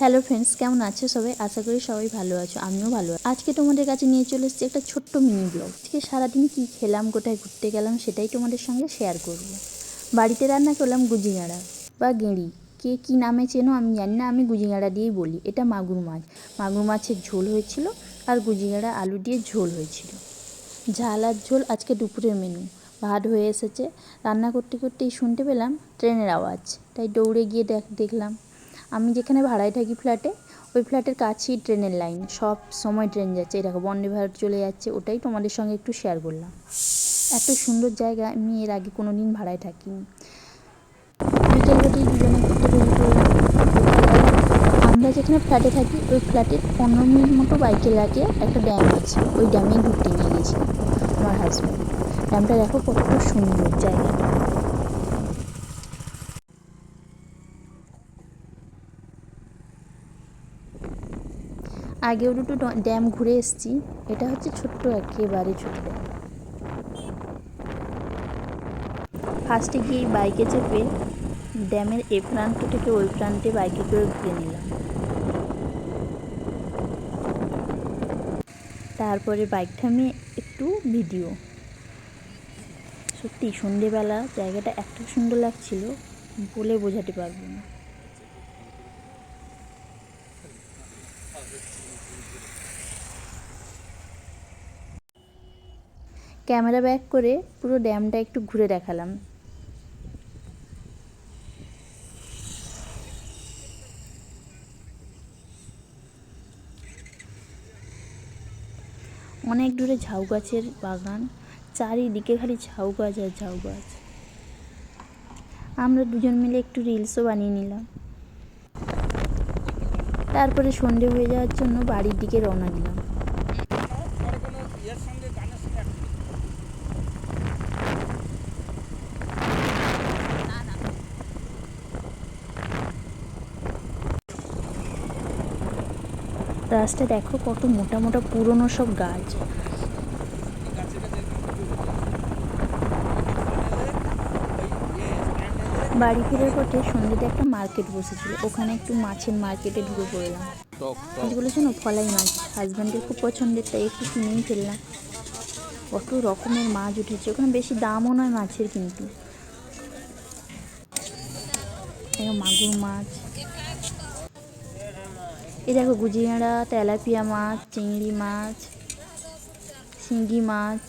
Hello friends কেমন আছো সবাই? আশা করি সবাই ভালো আছো, আমিও ভালো আছি। আজকে তোমাদের কাছে নিয়ে চলে এসেছি একটা ছোট্ট মিনি ব্লগ আজকে সারাদিন কি খেলাম, কোথায় ঘুরতে গেলাম সেটাই তোমাদের সঙ্গে শেয়ার করব। বাড়িতে রান্না করলাম গুজিঙাড়া বা গেঁড়ি। কে কী নামে চেনো আমি জানি না, আমি গুজিঙাড়া দিয়েই বলি। এটা মাগুর মাছ। মাগুর মাছের ঝোল হয়েছিল আর গুজিঙাড়া আলু দিয়ে ঝোল হয়েছিল। ঝাল আর ঝোল আজকে দুপুরের মেনু ভাত হয়ে এসেছে। রান্না করতে করতেই শুনতে পেলাম ট্রেনের আওয়াজ। তাই দৌড়ে গিয়ে দেখ, দেখলাম। আমি যেখানে ভাড়ায় থাকি ফ্ল্যাটে, ওই ফ্ল্যাটের কাছেই ট্রেনের লাইন। সব সময় ট্রেন যাচ্ছে। এই দেখো, বন্দে ভারত চলে যাচ্ছে। ওটাই তোমাদের সঙ্গে একটু শেয়ার করলাম। এত সুন্দর জায়গা। আমি এর আগে কোনো দিন ভাড়ায় থাকিনি। আমরা যেখানে ফ্ল্যাটে থাকি, ওই ফ্ল্যাটের পনেরো মিনিট মতো বাইকে লাগে একটা ড্যাম আছে। ওই ড্যামেই ঘুরতে নিয়ে গেছি আমার হাজব্যান্ড ড্যামটা দেখো কত সুন্দর জায়গাটা। আগেও দুটো ড্যাম ঘুরে এসেছি। এটা হচ্ছে ছোট্ট একেবারে ছোট ড্যাম ফার্স্টে গিয়ে বাইকে চেপে ড্যামের এ প্রান্ত থেকে ওই প্রান্তে বাইকে করে ঘুরে নিলাম। তারপরে বাইক থামিয়ে একটু ভিডিও সত্যি সন্ধেবেলা জায়গাটা এত সুন্দর লাগছিল, বলে বোঝাতে পারব না। ক্যামেরা ব্যাক করে পুরো ড্যামটা একটু ঘুরে দেখালাম। অনেক দূরে ঝাউ গাছের বাগান, চারিদিকে খালি ঝাউ গাছ আর ঝাউ গাছ। আমরা দুজন মিলে একটু রিলসও বানিয়ে নিলাম। তারপরে সন্ধে হয়ে যাওয়ার জন্য বাড়ির দিকে রওনা দিলাম। রাস্তা দেখো কত মোটা মোটা পুরনো সব গাছ। বাড়ি ফেরার পথে সন্ধ্যেতে একটা মার্কেট বসেছিল। ওখানে একটু মাছের মার্কেটে ঢুকে পড়লাম। মাছগুলো শোনো ফলাই মাছ। হাজব্যান্ডের খুব পছন্দের তাই একটু কিনেই ফেললাম। কত রকমের মাছ উঠেছে। ওখানে বেশি দামও নয় মাছের কিন্তু। মাগুর মাছ। এই দেখো গুজিয়াড়া তেলাপিয়া মাছ চিংড়ি মাছ শিঙ্গি মাছ।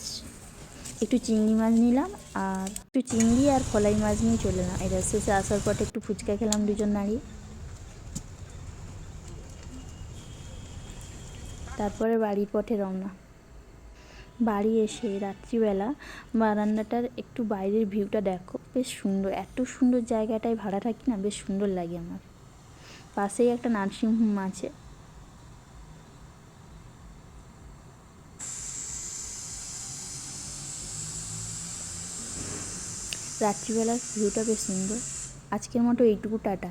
একটু চিংড়ি মাছ নিলাম আর একটু চিংড়ি আর ফলাই মাছ নিয়ে চলে এলাম। এটা শেষে আসার পর একটু ফুচকা খেলাম দুজন দাঁড়িয়ে তারপরে বাড়ির পথে রওনা। বাড়ি এসে রাত্রিবেলা বারান্দাটার একটু বাইরের ভিউটা দেখো। বেশ সুন্দর, এত সুন্দর জায়গাটায় ভাড়া থাকি না বেশ সুন্দর লাগে আমার। পাশেই একটা নার্সিংহোম আছে। রাত্রিবেলার ভিউটা বেশ সুন্দর। আজকের মতো এইটুকু টাটা।